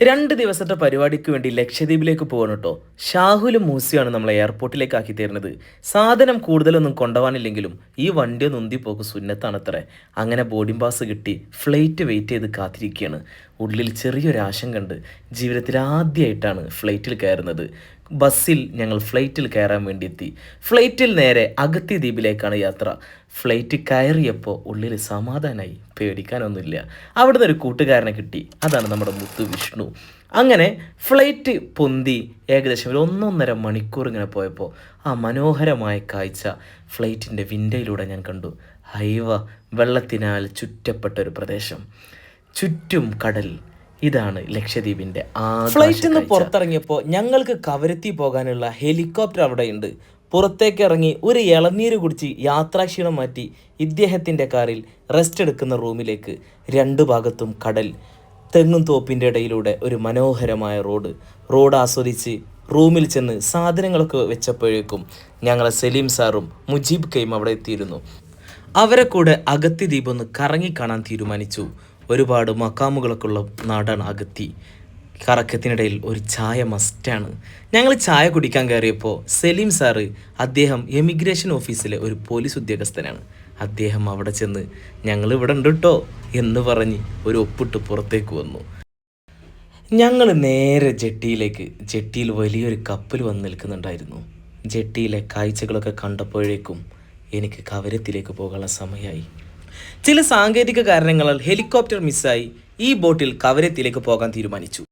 രണ്ട് ദിവസത്തെ പരിപാടിക്ക് വേണ്ടി ലക്ഷദ്വീപിലേക്ക് പോകണം കേട്ടോ ഷാഹുലും മൂസിയാണ് നമ്മളെ എയർപോർട്ടിലേക്ക് ആക്കി തരുന്നത്. സാധനം കൂടുതലൊന്നും കൊണ്ടുപോകാനില്ലെങ്കിലും ഈ വണ്ടി ഒന്ന് ഉന്തിപ്പോക്ക് സുന്നത്താണത്രേ. അങ്ങനെ ബോർഡിംഗ് പാസ് കിട്ടി ഫ്ലൈറ്റ് വെയിറ്റ് ചെയ്ത് കാത്തിരിക്കുകയാണ്. ഉള്ളിൽ ചെറിയൊരു ആശങ്കയുണ്ട് ജീവിതത്തിൽ ആദ്യമായിട്ടാണ് ഫ്ലൈറ്റിൽ കയറുന്നത്. ബസ്സിൽ ഞങ്ങൾ ഫ്ലൈറ്റിൽ കയറാൻ വേണ്ടി എത്തി ഫ്ലൈറ്റിൽ നേരെ അഗത്തി ദ്വീപിലേക്കാണ് യാത്ര. ഫ്ലൈറ്റ് കയറിയപ്പോൾ ഉള്ളിൽ സമാധാനമായി പേടിക്കാനൊന്നുമില്ല. അവിടുന്ന് ഒരു കൂട്ടുകാരനെ കിട്ടി. അതാണ് നമ്മുടെ മുത്തു വിഷ്ണു. അങ്ങനെ ഫ്ലൈറ്റ് പൊന്തി ഏകദേശം ഒരു ഒന്നൊന്നര മണിക്കൂർ ഇങ്ങനെ പോയപ്പോൾ ആ മനോഹരമായ കാഴ്ച ഫ്ലൈറ്റിന്റെ വിൻഡോയിലൂടെ ഞാൻ കണ്ടു. ഹൈവ വെള്ളത്തിനാൽ ചുറ്റപ്പെട്ട ഒരു പ്രദേശം. ചുറ്റും കടൽ. ഇതാണ് ലക്ഷദ്വീപിന്റെ ഫ്ലൈറ്റിൽ നിന്ന് പുറത്തിറങ്ങിയപ്പോൾ ഞങ്ങൾക്ക് കവരത്തി പോകാനുള്ള ഹെലികോപ്റ്റർ അവിടെയുണ്ട് പുറത്തേക്ക് ഇറങ്ങി ഒരു ഇളനീര് കുടിച്ച് യാത്രാക്ഷീണം മാറ്റി ഇദ്ദേഹത്തിന്റെ കാറിൽ റെസ്റ്റ് എടുക്കുന്ന റൂമിലേക്ക് രണ്ടു ഭാഗത്തും കടൽ തെങ്ങും തോപ്പിന്റെ ഇടയിലൂടെ ഒരു മനോഹരമായ റോഡ് റോഡ് ആസ്വദിച്ച് റൂമിൽ ചെന്ന് സാധനങ്ങളൊക്കെ വെച്ചപ്പോഴേക്കും ഞങ്ങളെ സലീം സാറും മുജീബ് കയും അവിടെ എത്തിയിരുന്നു. അവരെ കൂടെ അഗത്തി ദ്വീപ് ഒന്ന് കറങ്ങി കാണാൻ തീരുമാനിച്ചു. ഒരുപാട് മക്കാമുകളൊക്കെ ഉള്ള നാടാണ് അഗത്തി. കറക്കത്തിനിടയിൽ ഒരു ചായ മസ്റ്റാണ് ഞങ്ങൾ ചായ കുടിക്കാൻ കയറിയപ്പോൾ സലീം സാറ് അദ്ദേഹം എമിഗ്രേഷൻ ഓഫീസിലെ ഒരു പോലീസ് ഉദ്യോഗസ്ഥനാണ്. അദ്ദേഹം അവിടെ ചെന്ന് ഞങ്ങൾ ഇവിടെ ഉണ്ട് കേട്ടോ എന്ന് പറഞ്ഞ് ഒരു ഒപ്പിട്ട് പുറത്തേക്ക് വന്നു. ഞങ്ങൾ നേരെ ജെട്ടിയിലേക്ക് ജെട്ടിയിൽ വലിയൊരു കപ്പൽ വന്ന് നിൽക്കുന്നുണ്ടായിരുന്നു. ജെട്ടിയിലെ കാഴ്ചകളൊക്കെ കണ്ടപ്പോഴേക്കും എനിക്ക് കവരത്തിലേക്ക് പോകാനുള്ള സമയമായി. ചില സാങ്കേതിക കാരണങ്ങളാൽ ഹെലികോപ്റ്റർ മിസ്സായി ഈ ബോട്ടിൽ കവരത്തിലേക്ക് പോകാൻ തീരുമാനിച്ചു.